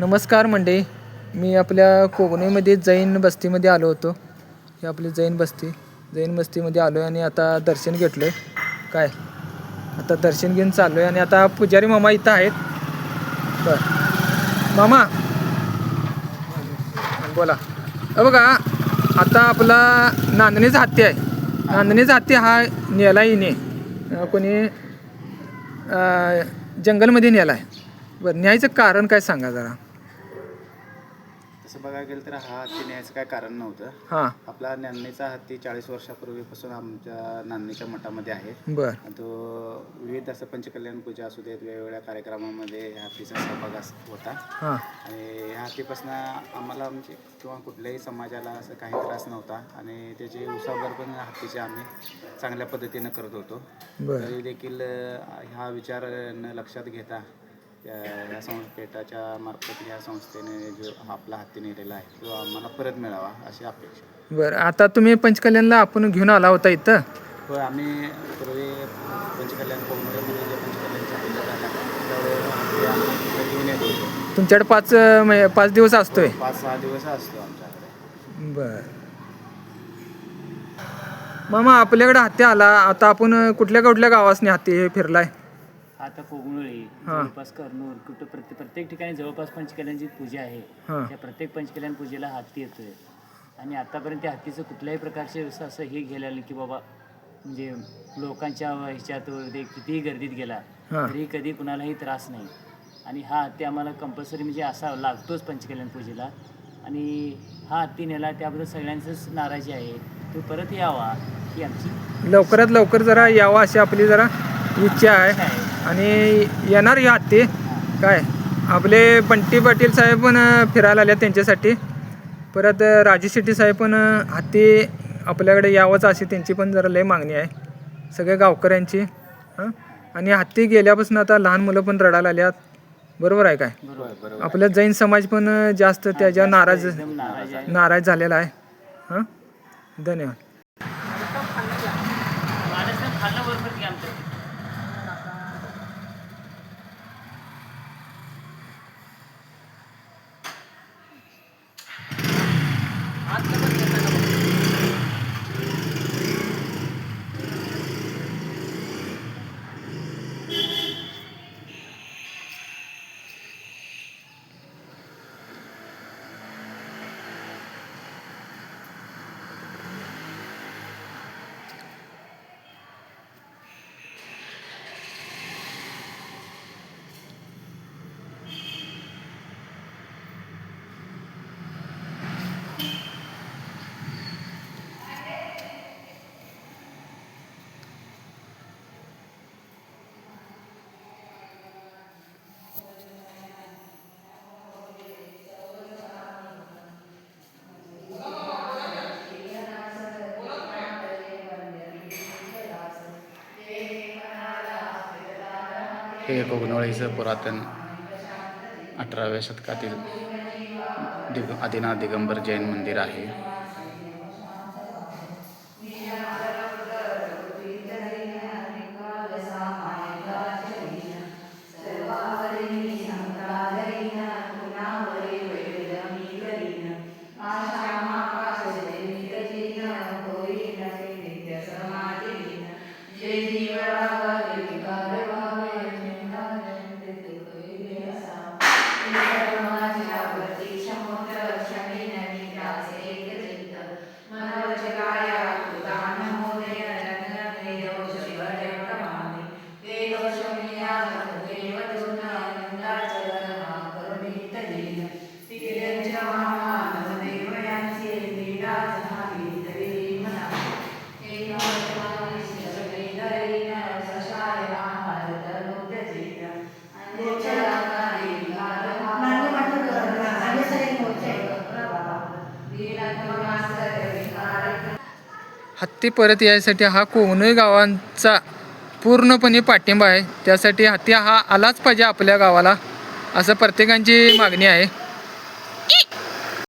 नमस्कार मंडळी. मी आपल्या कोकणीमध्ये जैन बस्तीमध्ये आलो होतो. ही आपली जैन बस्ती. जैन बस्तीमध्ये आलो आहे आणि आता दर्शन घेतलं आहे काय? आता दर्शन घेऊन चाललो आहे आणि आता पुजारी मामा इथं आहेत. बर. मामा. बोला. अ बघा आता आपला नांदणीचा हत्ती आहे. नांदणीचा हत्ती हा नेला येणे कोणी जंगलमध्ये नेला आहे बरं न्यायचं कारण काय सांगा जरा. तसं बघायला गेलं तर हा हत्ती न्यायचं काय कारण नव्हतं. हां. आपला नांदणीचा हत्ती चाळीस वर्षापूर्वीपासून आमच्या नांदणीच्या मठामध्ये आहे. बरं. आणि तो विविध असं पंचकल्याण पूजा असू देत वेगवेगळ्या कार्यक्रमामध्ये ह्या हत्तीचा सहभाग अस- होता. हां. आणि ह्या हत्तीपासून आम्हाला म्हणजे किंवा कुठल्याही समाजाला असं काही त्रास नव्हता. आणि त्याची उसावर पण हत्तीचे आम्ही चांगल्या पद्धतीनं करत होतो. बरं. तरी देखील अ, ह्या विचार न लक्षात घेता या ह्या संस्थेच्या मार्फत ह्या संस्थेने जो हा आपला हत्ती नेलेला आहे तो आम्हाला परत मिळावा अशी अपेक्षा बरं आता तुम्ही पंचकल्याणला आपण घेऊन आला होता इथं? होय आम्ही पूर्वी पंचकल्याण जे त्यावेळेस तिथं घेऊन येत होतो. तुमच्याकडे पाच अं, म्हणजे पाच दिवस असतोय? पाच सहा दिवस असतो आमच्याकडे. बर. मामा आपल्याकडे हत्ती आला आता आपण कुठल्या कुठल्या गावासनी हत्ती फिरलाय? आता कोगनोळी हां. जवळपास कर्नूल कुठं प्रत्येक प्रत्येक ठिकाणी जवळपास पंचकल्याणची पूजा आहे. हां. त्या प्रत्येक पंचकल्याण पूजेला हत्ती येतोय. आणि आतापर्यंत त्या हत्तीचं कुठल्याही प्रकारचे असं असं हे नाही की बाबा म्हणजे लोकांच्या ह्याच्यात ते कितीही गर्दीत गेला हां. तरी कधी कुणालाही त्रास नाही. आणि हा हत्ती आम्हाला कंपल्सरी म्हणजे असा लागतोच पंचकल्याण पूजेला. आणि हा हत्ती नेला त्याबद्दल सगळ्यांचंच नाराजी आहे. तो परत यावा ही आमची लवकरात लवकर जरा यावं अशी आपली जरा इच्छा इच्छा आहे आहे. आणि येणार या हत्ती. काय? आपले बंटी पाटील साहेब पण फिरायला आले त्यांच्यासाठी. परत अं, राजू शेट्टी साहेब पण हत्ती आपल्याकडे यावंच अशी त्यांची पण जरा लय मागणी आहे. सगळ्या गावकऱ्यांची. हां? आणि हत्ती गेल्यापासून आता लहान मुलं पण रडायला आल्यात. बरोबर आहे काय? आपलं आपला जैन समाज पण जास्त त्याच्या नाराज नाराज झालेला आहे. हां? धन्यवाद. ಆತ್ಮಹತ್ಯೆ हे कोगनोळीचं पुरातन अठराव्या शतकातील दिग आदिनाथ दिगंबर जैन मंदिर आहे. हत्ती परत यायसाठी हा कोवनई गावांचा पूर्णपणे पाठिंबा आहे. त्यासाठी हत्ती हा आलाच पाहिजे आपल्या गावाला असं प्रत्येकांची मागणी आहे.